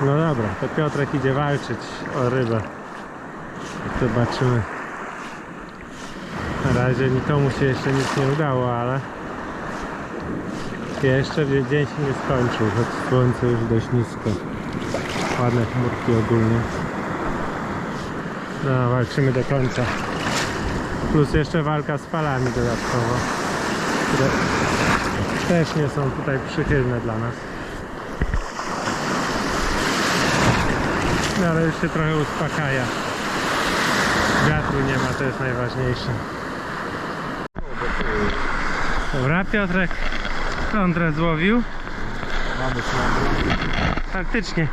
No dobra, to Piotrek idzie walczyć o rybę. Zobaczymy. Na razie nikomu się jeszcze nic nie udało, ale jeszcze dzień się nie skończył, choć słońce już dość nisko. Ładne chmurki ogólnie. No, walczymy do końca. Plus jeszcze walka z falami dodatkowo, które też nie są tutaj przychylne dla nas. No ale już się trochę uspokaja. Wiatru nie ma, to jest najważniejsze. Dobra, Piotrek kontrę złowił. Mamy. Faktycznie,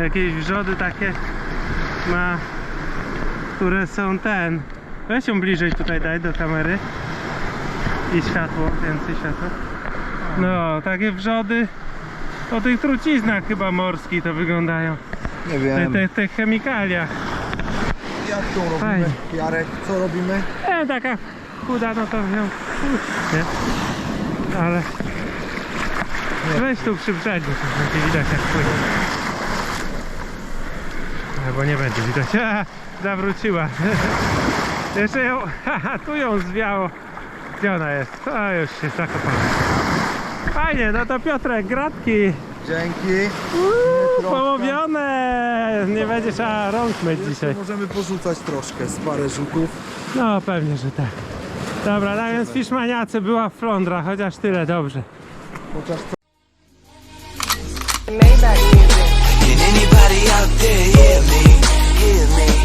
jakieś wrzody takie ma, które są ten. Weź ją bliżej tutaj daj do kamery. I światło, więcej światła. No, takie wrzody o tych truciznach chyba morskich to wyglądają. Nie wiem. te, te chemikalia. Jak tą robimy? Fajnie. Jarek, co robimy? E, taka chuda, no to ją nie? Ale weź tu przy brzegu, to będzie widać jak płynie. Albo nie będzie widać. Ha, zawróciła. Jeszcze ją, haha, tu ją zwiało. Gdzie ona jest? O, już się zakopała. Fajnie, no to Piotrek, gratki. Dzięki. troszkę nie będzie trzeba rąk myć dzisiaj. Możemy porzucać troszkę z parę żuków. No pewnie, że tak. Dobra, tak więc Fiszmaniacy była w flądra, chociaż tyle dobrze. Chociaż to... Maybach. Can anybody out there hear me? Hear me?